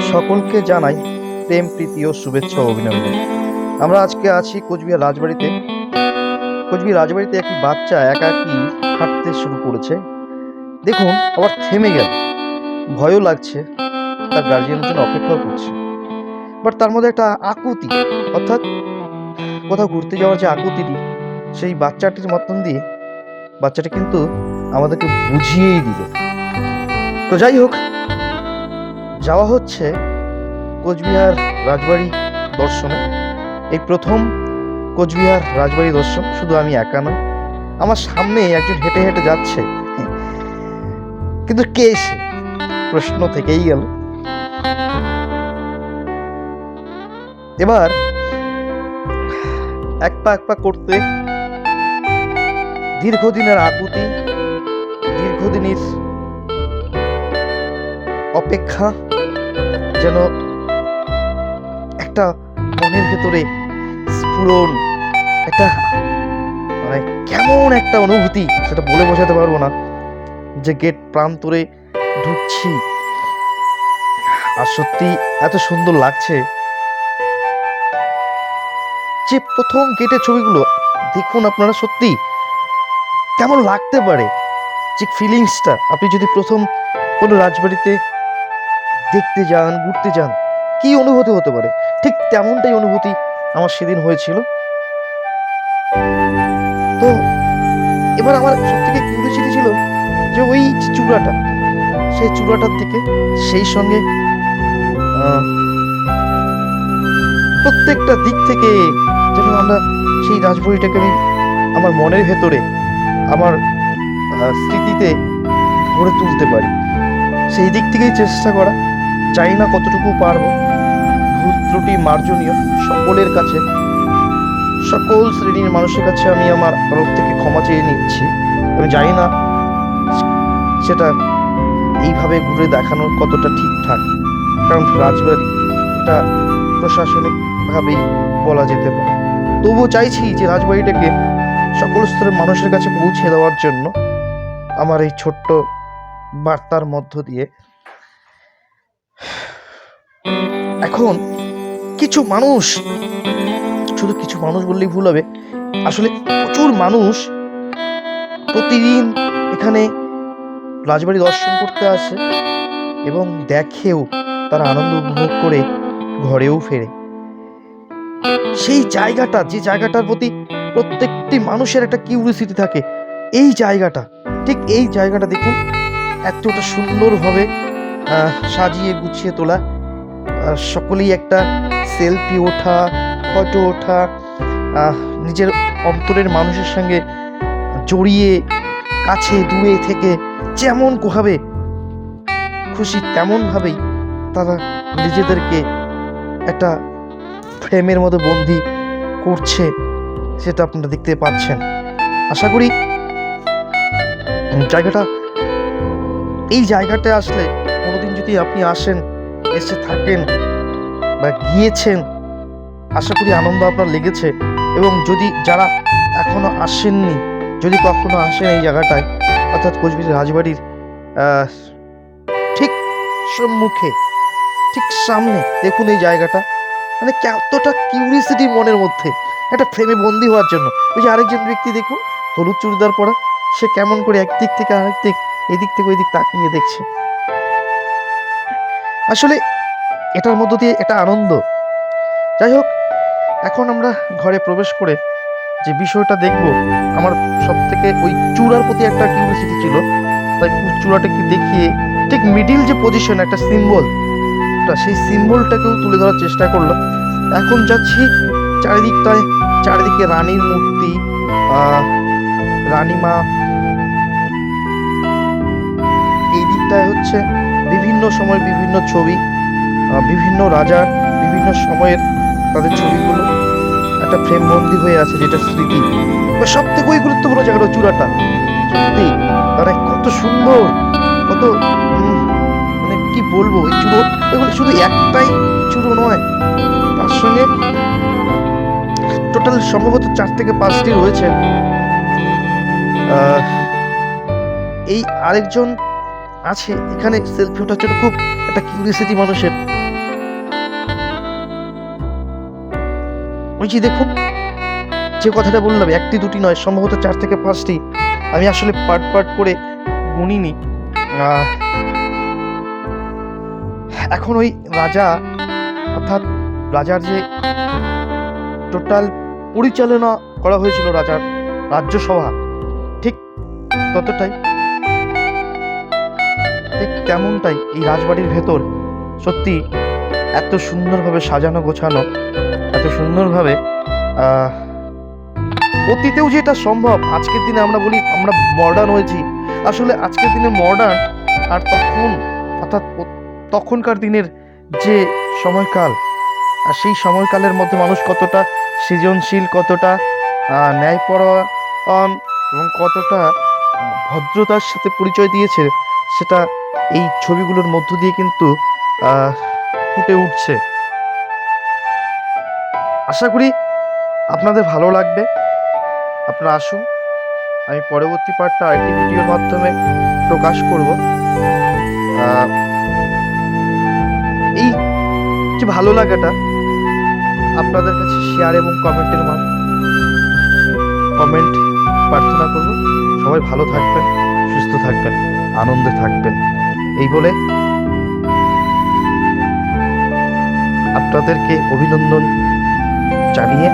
সকলকে জানাই প্রেম, প্রীতি ও শুভেচ্ছা অভিনন্দন। আমরা আজকে আছি কোচবিহার রাজবাড়িতে। কোচবিহার রাজবাড়িতে একটি বাচ্চা একাকী হাঁটতে শুরু করেছে। দেখুন, আবার থেমে গেল। ভয়ও লাগছে, তার গার্জিয়ানের জন্য অপেক্ষাও করছে। বাট তার মধ্যে একটা আকুতি, অর্থাৎ কোথাও ঘুরতে যাওয়ার যে আকুতিটি, সেই বাচ্চাটির মতন দিয়ে বাচ্চাটা কিন্তু আমাদেরকে বুঝিয়েই দিল। তো যাই হোক যাওয়া হচ্ছে কোচবিহার রাজবাড়ি দর্শনে। এই প্রথম কোচবিহার রাজবাড়ি দর্শন, শুধু আমি একা নয় আমার সামনে একজন হেঁটে হেঁটে যাচ্ছে। কিন্তু কে সে? প্রশ্ন থেকেই গেল। এবার এক পা এক পা করতে দীর্ঘদিনের আকুতি, দীর্ঘদিনের অপেক্ষা যেন একটা মনের ভেতরে স্ফুরণ, একটা মানে কেমন একটা অনুভূতি, সেটা বলে বোঝাতে পারব না, যে গেট প্রান্তরে ঢুকছি। আর সত্যি এত সুন্দর লাগছে যে প্রথম গেটের ছবিগুলো, দেখুন আপনারা সত্যি কেমন লাগতে পারে, যে ফিলিংসটা আপনি যদি প্রথম কোনো রাজবাড়িতে দেখতে যান, ঘুরতে যান, কি অনুভূতি হতে পারে? ঠিক তেমনটাই অনুভূতি আমার সেদিন হয়েছিল। তো এবার আমার সব থেকে কিউরিয়াসিটি ছিল যে ওই চূড়াটা, সেই চূড়াটার দিকে, সেই সঙ্গে প্রত্যেকটা দিক থেকে যেন আমরা সেই রাজবাড়িটাকে আমি আমার মনের ভেতরে, আমার স্মৃতিতে গড়ে তুলতে পারি। সেই দিক থেকেই চেষ্টা করা। জানি না কতটুকু পারব। ভুল ত্রুটি, মার্জনীয়, সকলের কাছে। সকল শ্রেণির মানুষের কাছে আমি আমার তরফ থেকে ক্ষমা চেয়ে নিচ্ছি। আমি জানি না সেটা এইভাবে ঘুরে দেখানোর কতটা ঠিকঠাক। কারণ রাজবাড়ি এটা প্রশাসনিকভাবেই বলা যেতে পারে। তবুও চাইছি যে রাজবাড়িটাকে সকল স্তরের মানুষের কাছে পৌঁছে দেওয়ার জন্য আমার এই ছোট্ট বার্তার মধ্য দিয়ে এখন কিছু মানুষ, শুধু কিছু মানুষ বললেই ভুল হবে, আসলে প্রচুর মানুষ প্রতিদিন এখানে রাজবাড়ি দর্শন করতে আসে এবং দেখেও তারা আনন্দ উপভোগ করে ঘরেও ফেরে। সেই জায়গাটা, যে জায়গাটার প্রতি প্রত্যেকটি মানুষের একটা কিউরিয়াসিটি থাকে, এই জায়গাটা, ঠিক এই জায়গাটা দেখুন, এতটা সুন্দরভাবে সাজিয়ে গুছিয়ে তোলা। সকলেই একটা সেলফি ওঠা ফটো ওঠা নিজের অন্তরের মানুষের সঙ্গে জড়িয়ে, কাছে, দূরে থেকে যেমন ভাবে খুশি তেমনভাবেই তারা নিজেদেরকে একটা ফ্রেমের মতো বন্দি করছে, সেটা আপনারা দেখতে পাচ্ছেন। আশা করি জায়গাটা, এই জায়গাটা আসলে কোনোদিন যদি আপনি আসেন এসে থাকেন বা গিয়েছেন, আশা করি আনন্দ আপনার লেগেছে। এবং যদি যারা এখনও আসেননি, যদি কখনো আসেন এই জায়গাটায়, অর্থাৎ কোচবিহার রাজবাড়ির ঠিক সম্মুখে, ঠিক সামনে, দেখুন এই জায়গাটা। মানে কতটা কিউরিয়াসিটি মনের মধ্যে, একটা ফ্রেমে বন্দি হওয়ার জন্য। ওই যে আরেকজন ব্যক্তি দেখুন, হলুদ চুড়িদার পরা, সে কেমন করে একদিক থেকে আরেক দিক এদিক থেকে ওই দিক তাকিয়ে দেখছে। আসলে এটার মধ্য দিয়ে এটা আনন্দ। যাই হোক এখন আমরা ঘরে প্রবেশ করে যে বিষয়টা দেখব, আমার সব থেকে ওই চূড়ার প্রতি একটা কিউরিয়াসিটি ছিল। তাই চূড়াটাকে দেখিয়ে ঠিক মিডিল যে পজিশন একটা সিম্বল সেই সিম্বলটাকেও তুলে ধরার চেষ্টা করল এখন যাচ্ছি চারিদিকটায়, চারিদিকে রানীর মূর্তি রানীমা সময় বিভিন্ন ছবি বিভিন্ন রাজার বিভিন্ন সময়ের তাদের ছবিগুলো একটা ফ্রেম বন্দি হয়ে আছে যেটা স্মৃতি। সব থেকে ওই গুরুত্বপূর্ণ জায়গাটা চূড়াটা। সত্যি মানে কত সুন্দর, কত মানে কি বলব, এই চূড়ো এগুলো শুধু একটাই চূড়ো নয়, তার সঙ্গে টোটাল সম্ভবত চার থেকে পাঁচটি রয়েছে। এই আরেকজন আছে, এখানে সেলফি ওঠার জন্য খুব একটা কিউরিয়াসিটি মানুষের। ওই যে দেখুন, যে কথাটা বললাম, একটি দুটি নয়, সম্ভবত চার থেকে পাঁচটি, আমি আসলে পার্ট পার্ট করে গুনিনি। এখন ওই রাজা, অর্থাৎ রাজার যে টোটাল পরিচালনা করা হয়েছিল রাজার রাজ্যসভা, ঠিক ততটাই। তেমনটাই এই রাজবাড়ির ভেতর। সত্যি, এত সুন্দরভাবে সাজানো গোছানো, এত সুন্দরভাবে অতীতেও যে এটা সম্ভব, আজকের দিনে আমরা বলি আমরা মডার্ন হয়েছি। আসলে আজকের দিনে মডার্ন আর তখন, অর্থাৎ তখনকার দিনের যে সময়কাল, আর সেই সময়কালের মধ্যে মানুষ কতটা সৃজনশীল, কতটা ন্যায়পরায়ণ এবং কতটা ভদ্রতার সাথে পরিচয় দিয়েছে, সেটা এই ছবিগুলোর মধ্য দিয়ে কিন্তু ফুটে উঠছে। আশা করি আপনাদের ভালো লাগবে। আপনারা আসুন। আমি পরবর্তী পার্টটা আরেকটি ভিডিওর মাধ্যমে প্রকাশ করব। এই যে ভালো লাগাটা, আপনাদের কাছে শেয়ার এবং কমেন্টের মান কমেন্ট প্রার্থনা করব। সবাই ভালো থাকবেন, সুস্থ থাকবেন, আনন্দে থাকবেন। এই বলে আপনাদেরকে অভিনন্দন জানিয়ে